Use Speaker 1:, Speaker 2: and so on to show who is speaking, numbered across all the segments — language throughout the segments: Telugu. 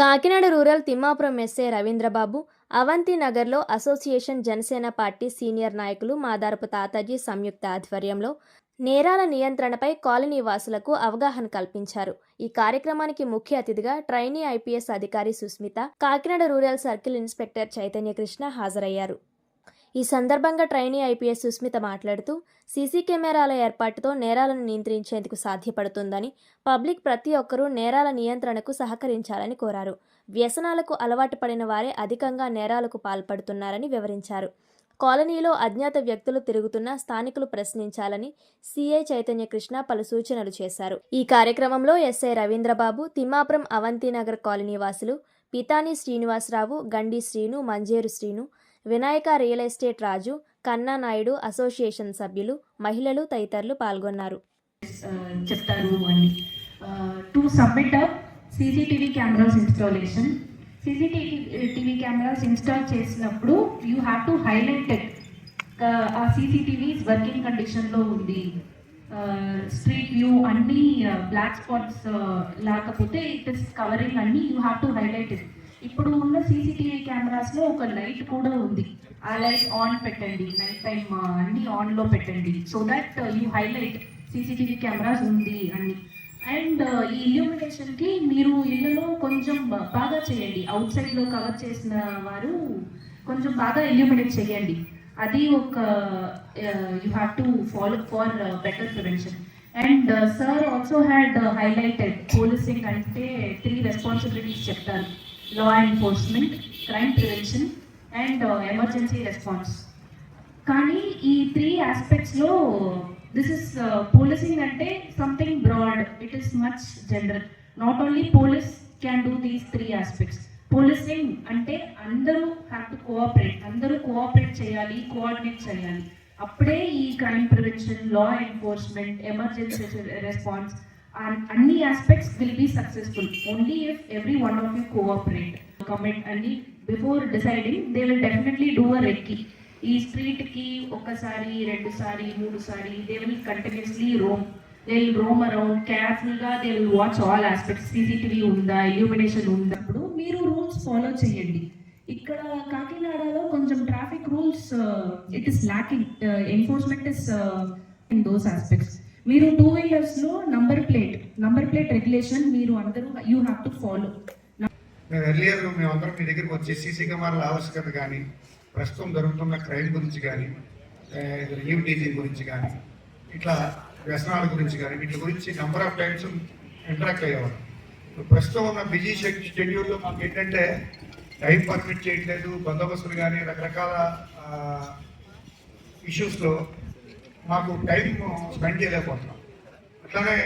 Speaker 1: కాకినాడ రూరల్ తిమ్మాపురం ఎస్ఐ రవీంద్రబాబు అవంతి నగర్లో అసోసియేషన్ జనసేన పార్టీ సీనియర్ నాయకులు మాదారపు తాతాజీ సంయుక్త ఆధ్వర్యంలో నేరాల నియంత్రణపై కాలనీ వాసులకు అవగాహన కల్పించారు. ఈ కార్యక్రమానికి ముఖ్య అతిథిగా ట్రైనీ ఐపీఎస్ అధికారి Susmitha Kakinada rural circle inspector Chaitanyakrishna హాజరయ్యారు. ఈ సందర్భంగా ట్రైనీ ఐపీఎస్ సుస్మిత మాట్లాడుతూ సీసీ కెమెరాల ఏర్పాటుతో నేరాలను నియంత్రించేందుకు సాధ్యపడుతుందని పబ్లిక్ ప్రతి ఒక్కరూ నేరాల నియంత్రణకు సహకరించాలని కోరారు. వ్యసనాలకు అలవాటు పడిన వారే అధికంగా నేరాలకు పాల్పడుతున్నారని వివరించారు. కాలనీలో అజ్ఞాత వ్యక్తులు తిరుగుతున్న స్థానికులు ప్రశ్నించాలని సీఐ చైతన్య కృష్ణ పలు సూచనలు చేశారు. ఈ కార్యక్రమంలో ఎస్ఐ రవీంద్రబాబు తిమ్మాపురం అవంతినగర్ కాలనీ వాసులు Pitani Srinivasarao Gandi Srinu Manjeru Srinu Vinayaka real estate Raju Kanna Naidu association సభ్యులు మహిళలు తదితరులు పాల్గొన్నారు.
Speaker 2: చెప్తారు అని to submit up CCTV cameras installation CCTV TV cameras install చేసినప్పుడు you have to highlight it ఆ సీసీటీవీ వర్కింగ్ కండిషన్లో ఉంది. స్ట్రీట్ వ్యూ అన్ని బ్లాక్ స్పాట్స్ లేకపోతే ఇట్ ఇస్ కవరింగ్ అన్ని you have to highlight it ఇప్పుడు ఉన్న సీసీటీవీ కెమెరాస్లో ఒక లైట్ కూడా ఉంది. ఆ లైట్ ఆన్ పెట్టండి. నైట్ టైం అన్ని ఆన్లో పెట్టండి. So that you highlight CCTV cameras ఉంది అని. అండ్ uh, ఈ ఇల్యూమినేషన్కి మీరు ఇళ్ళలో కొంచెం బాగా చేయండి. అవుట్ సైడ్లో కవర్ చేసిన వారు కొంచెం బాగా ఇల్యూమినేట్ చేయండి. అది ఒక you have to follow for better prevention and sir also had highlighted policing అంటే త్రీ రెస్పాన్సిబిలిటీస్ చెప్తారు. Law enforcement crime prevention and emergency response కానీ ఈ త్రీ ఆస్పెక్ట్స్లో దిస్ ఇస్ పోలీసింగ్ అంటే something broad it is much general not only police can do these three aspects policing అంటే అందరూ హ్యావ్ టు కోఆపరేట్ అందరూ కోఆపరేట్ చేయాలి కోఆర్డినేట్ చేయాలి. అప్పుడే ఈ crime prevention law enforcement emergency response అన్ని aspects will be successful only if every one of you cooperate commit అని before deciding they will definitely do a recce ఈ స్ట్రీట్కి ఒకసారి రెండు సారి మూడు సారి they will continuously roam they will roam around కేర్ఫుల్గా they will watch all aspects CCTV ఉందా ఇల్యూమినేషన్ ఉందా? అప్పుడు మీరు రూల్స్ ఫాలో చేయండి. ఇక్కడ కాకినాడలో కొంచెం traffic rules it is lacking enforcement is in those aspects మీరు two వీలర్స్లో number plate number plate regulation మీరు అందరూ యూ హ్యావ్ టు ఫాలో
Speaker 3: మేము ఎర్లియర్ మేమందరం మీ దగ్గరికి వచ్చి సీసీ కెమెరాల ఆవశ్యకత కానీ ప్రస్తుతం జరుగుతున్న క్రైమ్ గురించి కానీ లీవ్ డీజింగ్ గురించి కానీ ఇట్లా వ్యసనాల గురించి కానీ వీటి గురించి నెంబర్ ఆఫ్ టైమ్స్ ఇంటరాక్ట్ అయ్యేవారు ఇప్పుడు ప్రస్తుతం ఉన్న బిజీ షెడ్యూల్లో మాకు ఏంటంటే టైం పర్మిట్ చేయట్లేదు బందోబస్తులు కానీ రకరకాల ఇష్యూస్లో మాకు టైం స్పెండ్ చేయలేకపోతున్నాం. అట్లానే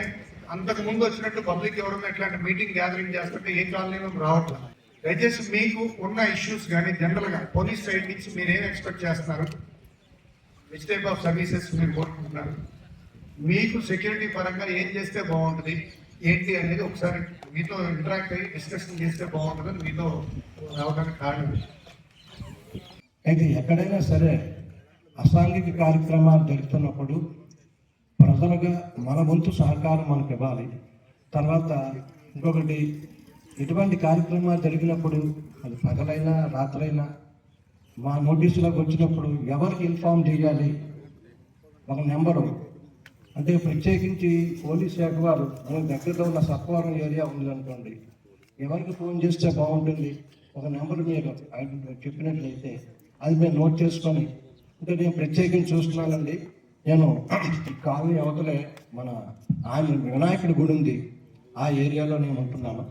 Speaker 3: అంతకు ముందు వచ్చినట్టు పబ్లిక్ ఎవరైనా ఇట్లాంటి మీటింగ్ గ్యాదరింగ్ చేస్తుంటే ఏ కాలనీలో రావట్లేదు. దయచేసి మీకు ఉన్న ఇష్యూస్ కానీ జనరల్గా పోలీస్ సైడ్ నుంచి మీరు ఏం ఎక్స్పెక్ట్ చేస్తున్నారు? విచ్ టైప్ ఆఫ్ సర్వీసెస్ మీరు కోరుకుంటున్నారు? మీకు సెక్యూరిటీ పరంగా ఏం చేస్తే బాగుంటుంది? ఏంటి అనేది ఒకసారి మీతో ఇంటరాక్ట్ అయ్యి డిస్కషన్ చేస్తే బాగుంటుందని మీతో రావడానికి కారణం. ఇది.
Speaker 4: అయితే ఎక్కడైనా సరే అసాంఘిక కార్యక్రమాలు జరుగుతున్నప్పుడు ప్రజలుగా మన వంతు సహకారం మనకు ఇవ్వాలి. తర్వాత ఇంకొకటి ఎటువంటి కార్యక్రమాలు జరిగినప్పుడు అది పగలైనా రాత్రైనా మా నోటీసులోకి వచ్చినప్పుడు ఎవరికి ఇన్ఫామ్ చేయాలి? ఒక నెంబరు. అంటే ప్రత్యేకించి పోలీస్ శాఖ వారు మన దగ్గరలో ఉన్న సత్వరం ఏరియా ఉంది అనుకోండి ఎవరికి ఫోన్ చేస్తే బాగుంటుంది? ఒక నెంబర్ మీరు చెప్పినట్లయితే అది మేము నోట్ చేసుకొని అంటే నేను ప్రత్యేకించి చూస్తున్నానండి. నేను కాలనీ అవతలే మన ఆయన వినాయకుడి గుడి ఉంది. ఆ ఏరియాలో నేను ఉంటున్నాను.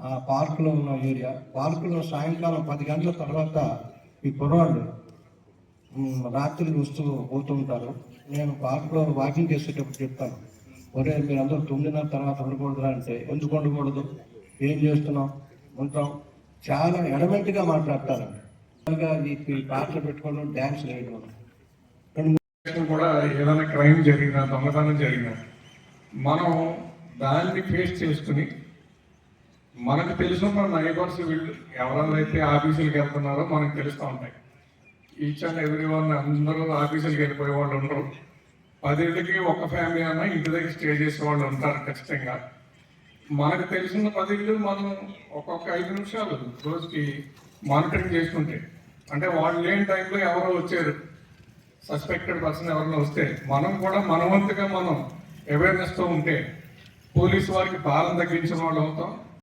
Speaker 4: ఆ పార్కులో ఉన్న ఏరియా. పార్కులో సాయంకాలం పది గంటల తర్వాత ఈ కుర్రాళ్ళు రాత్రి వస్తూ పోతుంటారు నేను పార్కులో వాకింగ్ చేసేటప్పుడు చెప్తాను. ఒరే మీరందరూ తొమ్మిదిన్నర తర్వాత ఉండకూడదురా అంటే ఎందుకు ఉండకూడదు? ఏం చేస్తున్నాం ఉంటాం చాలా ఎడమెంట్గా మాట్లాడతారండి. అలాగా పాటలు పెట్టుకోవడం డ్యాన్స్ వేయడం.
Speaker 5: కూడా ఏదైనా క్రైమ్ జరిగినా దొంగతనం జరిగినా మనం దాన్ని ఫేస్ చేసుకుని మనకు తెలిసిన నైబర్స్ వీళ్ళు ఎవరైతే ఆఫీసులకు వెళ్తున్నారో మనకు తెలుస్తూ ఉంటాయి. ఈచ్ అండ్ ఎవ్రీ వన్ అందరూ ఆఫీసులకు వెళ్ళిపోయే వాళ్ళు ఉండరు. పదింటికి ఒక ఫ్యామిలీ అన్నా ఇంటి దగ్గర స్టే చేసే వాళ్ళు ఉంటారు ఖచ్చితంగా. మనకు తెలిసిన పది మనం ఒక్కొక్క ఐదు నిమిషాలు రోజుకి మానిటరింగ్ చేసుకుంటే అంటే వాళ్ళు లేని టైంలో ఎవరో వచ్చారు. సస్పెక్టెడ్ పర్సన్ ఎవరైనా వస్తే మనం కూడా మనవంతుగా మనం అవేర్నెస్తో ఉంటే పోలీసు వారికి భారం తగ్గించిన వాళ్ళు అవుతాం.